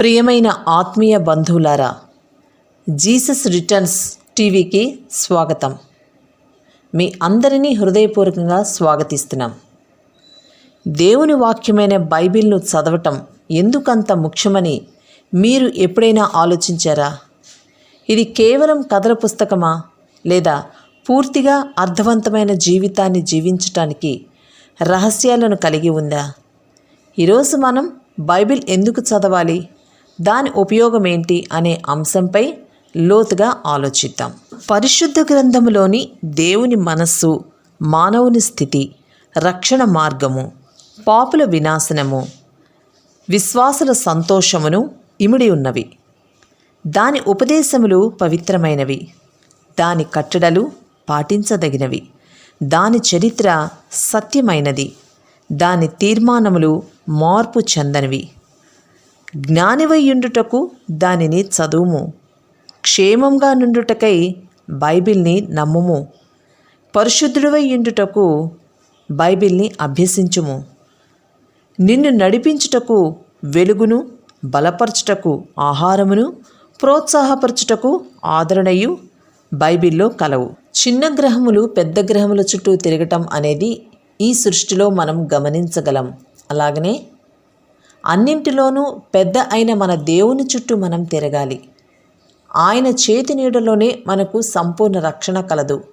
ప్రియమైన ఆత్మీయ బంధువులారా Jesus returns టీవీకి స్వాగతం. మీ అందరినీ హృదయపూర్వకంగా స్వాగతిస్తున్నాం. దేవుని వాక్యమైన బైబిల్ను చదవటం ఎందుకంత ముఖ్యమని మీరు ఎప్పుడైనా ఆలోచించారా? ఇది కేవలం కథల పుస్తకమా? లేదా పూర్తిగా అర్థవంతమైన జీవితాన్ని జీవించటానికి రహస్యాలను కలిగి ఉందా? ఈరోజు మనం బైబిల్ ఎందుకు చదవాలి? దాని ఉపయోగం ఏంటి అనే అంశంపై లోతుగా ఆలోచిద్దాం. పరిశుద్ధ గ్రంథములోని దేవుని మనస్సు మానవుని స్థితి రక్షణ మార్గము పాపుల వినాశనము విశ్వాసుల సంతోషమును ఇమిడి ఉన్నవి. దాని ఉపదేశములు పవిత్రమైనవి. దాని కట్టడలు పాటించదగినవి. దాని చరిత్ర సత్యమైనది. దాని తీర్మానములు మార్పు చెందనివి. జ్ఞానివయ్యుండుటకు దానిని చదువుము. క్షేమంగా నుండుటకై బైబిల్ని నమ్ముము. పరిశుద్ధుడివయ్యుండుటకు బైబిల్ని అభ్యసించుము. నిన్ను నడిపించుటకు వెలుగును బలపరచుటకు ఆహారమును ప్రోత్సాహపరచుటకు ఆదరణయు బైబిల్లో కలవు. చిన్న గ్రహములు పెద్ద గ్రహముల చుట్టూ తిరగటం అనేది ఈ సృష్టిలో మనం గమనించగలం. అలాగనే అన్నింటిలోనూ పెద్ద అయిన మన దేవుని చుట్టూ మనం తిరగాలి. ఆయన చేతి నీడలోనే మనకు సంపూర్ణ రక్షణ కలదు.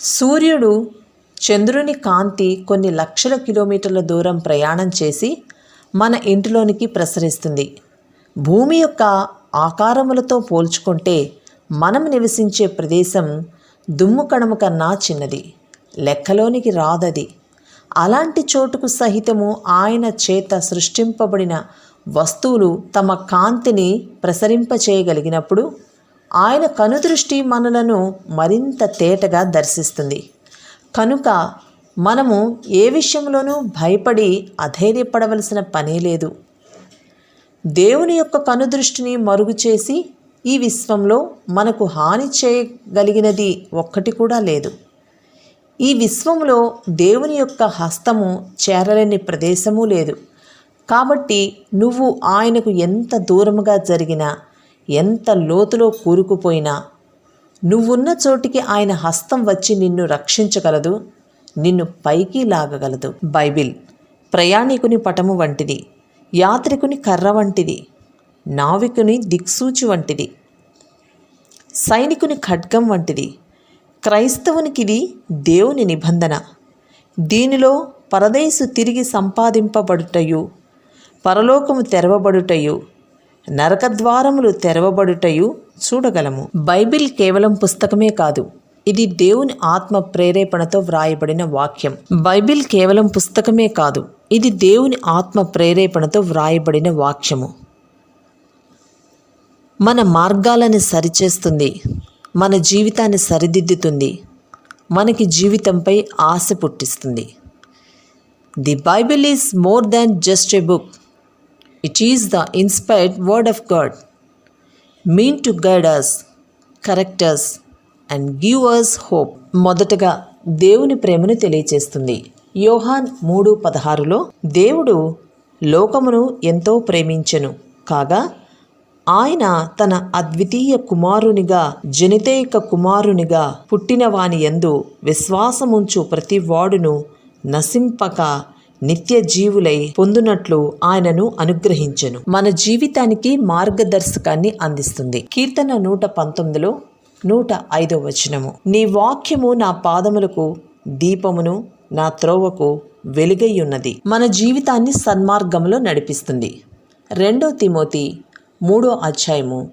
సూర్యుడు చంద్రుని కాంతి కొన్ని లక్షల కిలోమీటర్ల దూరం ప్రయాణం చేసి మన ఇంటిలోనికి ప్రసరిస్తుంది. భూమి యొక్క ఆకారములతో పోల్చుకుంటే మనం నివసించే ప్రదేశం దుమ్ము కణము కన్నా చిన్నది. లెక్కలోనికి రాదది. అలాంటి చోటుకు సహితము ఆయన చేత సృష్టింపబడిన వస్తువులు తమ కాంతిని ప్రసరింపచేయగలిగినప్పుడు ఆయన కనుదృష్టి మనలను మరింత తేటగా దర్శిస్తుంది. కనుక మనము ఏ విషయంలోనూ భయపడి అధైర్యపడవలసిన పనే లేదు. దేవుని యొక్క కనుదృష్టిని మరుగు చేసి ఈ విశ్వంలో మనకు హాని చేయగలిగినది ఒక్కటి కూడా లేదు. ఈ విశ్వంలో దేవుని యొక్క హస్తము చేరలేని ప్రదేశము లేదు. కాబట్టి నువ్వు ఆయనకు ఎంత దూరముగా జరిగినా ఎంత లోతులో కూరుకుపోయినా నువ్వున్న చోటికి ఆయన హస్తం వచ్చి నిన్ను రక్షించగలదు నిన్ను పైకి లాగగలదు. బైబిల్ ప్రయాణికుని పటము వంటిది యాత్రికుని కర్ర వంటిది నావికుని దిక్సూచి వంటిది సైనికుని ఖడ్గం వంటిది క్రైస్తవునికి ఇది దేవుని నిబంధన. దీనిలో పరదేశు తిరిగి సంపాదింపబడుటయు పరలోకము తెరవబడుటయు నరకద్వారములు తెరవబడుటయు చూడగలము. బైబిల్ కేవలం పుస్తకమే కాదు ఇది దేవుని ఆత్మ ప్రేరేపణతో వ్రాయబడిన వాక్యం. బైబిల్ కేవలం పుస్తకమే కాదు ఇది దేవుని ఆత్మ ప్రేరేపణతో వ్రాయబడిన వాక్యము. మన మార్గాలను సరిచేస్తుంది మన జీవితాన్ని సరిదిద్దుతుంది. మనకి జీవితంపై ఆశ పుట్టిస్తుంది. The Bible is more than just a book it is the inspired word of God mean to guide us correct us and give us hope మొదటగా దేవుని ప్రేమను తెలియచేస్తుంది. యోహాన్ మూడు పదహారులో దేవుడు లోకమును ఎంతో ప్రేమించెను కాగా ఆయన తన అద్వితీయ కుమారునిగా జనితేక కుమారునిగా పుట్టినవాని ఎందు యందు విశ్వాసముంచు ప్రతి వాడును నశింపక నిత్య జీవులై పొందునట్లు ఆయనను అనుగ్రహించెను. మన జీవితానికి మార్గదర్శకాన్ని అందిస్తుంది. కీర్తన నూట పంతొమ్మిదిలో నూట ఐదో వచనము. నీ వాక్యము నా పాదములకు దీపమును నా త్రోవకు వెలుగై ఉన్నది. మన జీవితాన్ని సన్మార్గంలో నడిపిస్తుంది. రెండో తిమోతి మూడో అధ్యాయము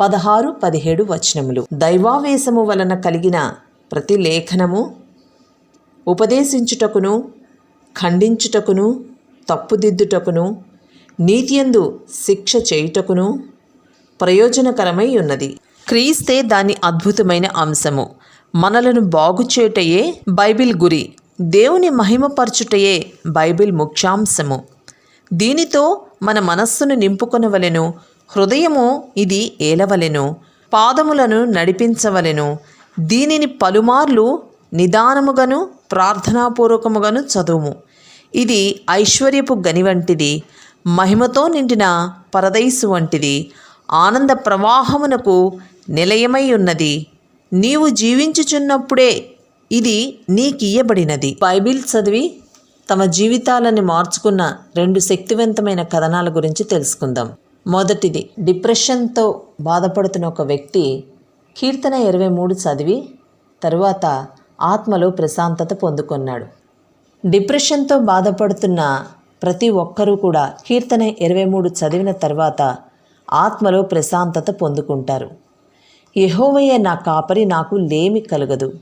పదహారు పదిహేడు వచనములు. దైవావేశము వలన కలిగిన ప్రతి లేఖనము ఉపదేశించుటకును ఖండించుటకును తప్పుదిద్దుటకును నీతియందు శిక్ష చేయుటకును ప్రయోజనకరమై ఉన్నది. క్రీస్తే దాని అద్భుతమైన అంశము. మనలను బాగుచేటయే బైబిల్ గురి దేవుని మహిమపరచుటయే బైబిల్ ముఖ్యాంశము. దీనితో మన మనస్సును నింపుకొనవలెను హృదయము ఇది ఏలవలెను పాదములను నడిపించవలెను. దీనిని పలుమార్లు నిదానముగాను ప్రార్థనాపూర్వకముగాను చదువుము. ఇది ఐశ్వర్యపు గని వంటిది మహిమతో నిండిన పరదైసు వంటిది. ఆనంద ప్రవాహమునకు నిలయమై ఉన్నది. నీవు జీవించుచున్నప్పుడే ఇది నీకియ్యబడినది. బైబిల్ చదివి తమ జీవితాలని మార్చుకున్న రెండు శక్తివంతమైన కథనాల గురించి తెలుసుకుందాం. మొదటిది డిప్రెషన్తో బాధపడుతున్న ఒక వ్యక్తి కీర్తన ఇరవై మూడు చదివి తరువాత ఆత్మలో ప్రశాంతత పొందుకున్నాడు. డిప్రెషన్తో బాధపడుతున్న ప్రతి ఒక్కరూ కూడా కీర్తన ఇరవై మూడు చదివిన తర్వాత ఆత్మలో ప్రశాంతత పొందుకుంటారు. యెహోవయ్య నా కాపరి నాకు లేమి కలగదు.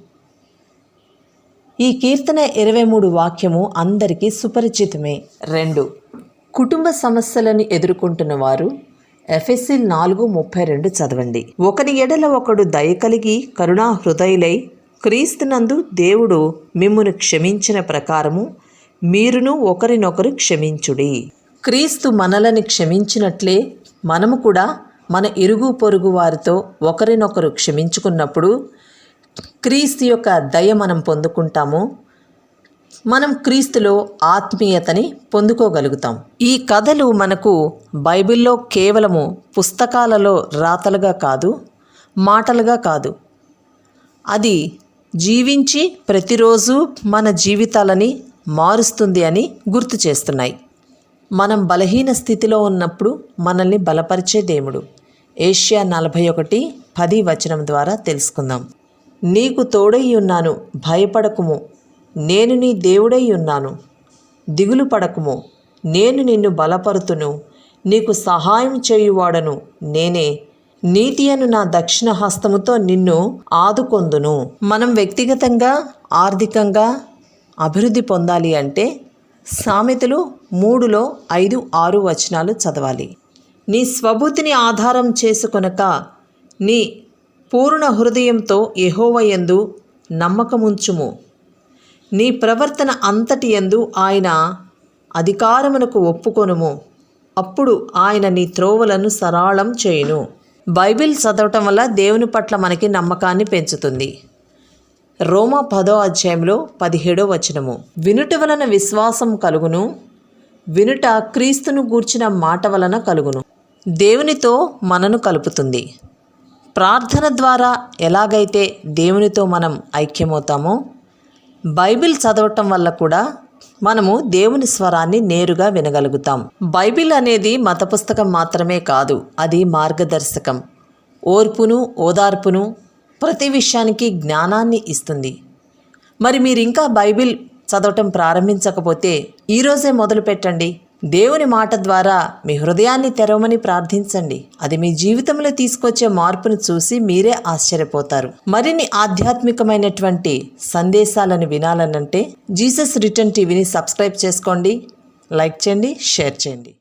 ఈ కీర్తన ఇరవై మూడు వాక్యము అందరికీ సుపరిచితమే. రెండు కుటుంబ సమస్యలను ఎదుర్కొంటున్న వారు ఎఫ్ఎస్సి నాలుగు ముప్పై రెండు చదవండి. ఒకని ఎడల ఒకడు దయ కలిగి కరుణా హృదయులై క్రీస్తునందు దేవుడు మిమ్మును క్షమించిన ప్రకారము మీరును ఒకరినొకరు క్షమించుడి. క్రీస్తు మనలని క్షమించినట్లే మనము కూడా మన ఇరుగు పొరుగు వారితో ఒకరినొకరు క్షమించుకున్నప్పుడు క్రీస్తు యొక్క దయ మనం పొందుకుంటాము. మనం క్రీస్తులో ఆత్మీయతని పొందుకోగలుగుతాం. ఈ కథలు మనకు బైబిల్లో కేవలము పుస్తకాలలో రాతలుగా కాదు మాటలుగా కాదు. అది జీవించి ప్రతిరోజు మన జీవితాలని మారుస్తుంది అని గుర్తు చేస్తున్నాయి. మనం బలహీన స్థితిలో ఉన్నప్పుడు మనల్ని బలపరిచే దేవుడు. ఏషియా నలభై ఒకటి పది వచనం ద్వారా తెలుసుకుందాం. నీకు తోడై ఉన్నాను భయపడకుము నేను నీ దేవుడై ఉన్నాను. దిగులు పడకుము. నేను నిన్ను బలపరుతును. నీకు సహాయం చేయువాడను నేనే. నీతి అను నా దక్షిణ హస్తముతో నిన్ను ఆదుకొందును. మనం వ్యక్తిగతంగా ఆర్థికంగా అభివృద్ధి పొందాలి అంటే సామెతలు మూడులో ఐదు ఆరు వచనాలు చదవాలి. నీ స్వబుద్ధిని ఆధారం చేసుకొనక నీ పూర్ణ హృదయంతో యహోవయందు నమ్మకముంచుము. నీ ప్రవర్తన అంతటి యందు ఆయన అధికారమునకు ఒప్పుకొనుము. అప్పుడు ఆయన నీ త్రోవలను సరళం చేయును. బైబిల్ చదవటం వల్ల దేవుని పట్ల మనకి నమ్మకాన్ని పెంచుతుంది. రోమా పదో అధ్యాయంలో పదిహేడో వచనము. వినుట వలన విశ్వాసం కలుగును వినుట క్రీస్తును గూర్చిన మాట వలన కలుగును. దేవునితో మనను కలుపుతుంది. ప్రార్థన ద్వారా ఎలాగైతే దేవునితో మనం ఐక్యమవుతామో బైబిల్ చదవటం వల్ల కూడా మనము దేవుని స్వరాన్ని నేరుగా వినగలుగుతాం. బైబిల్ అనేది మత పుస్తకం మాత్రమే కాదు అది మార్గదర్శకం. ఓర్పును ఓదార్పును ప్రతి విషయానికి జ్ఞానాన్ని ఇస్తుంది. మరి మీరు ఇంకా బైబిల్ చదవటం ప్రారంభించకపోతే ఈరోజే మొదలు పెట్టండి దేవుని మాట ద్వారా మీ హృదయాన్ని తెరవమని ప్రార్థించండి. అది మీ జీవితంలో తీసుకొచ్చే మార్పును చూసి మీరే ఆశ్చర్యపోతారు. మరిన్ని ఆధ్యాత్మికమైనటువంటి సందేశాలను వినాలనంటే జీసస్ రిటర్న్ టీవీని సబ్స్క్రైబ్ చేసుకోండి. లైక్ చేయండి షేర్ చేయండి.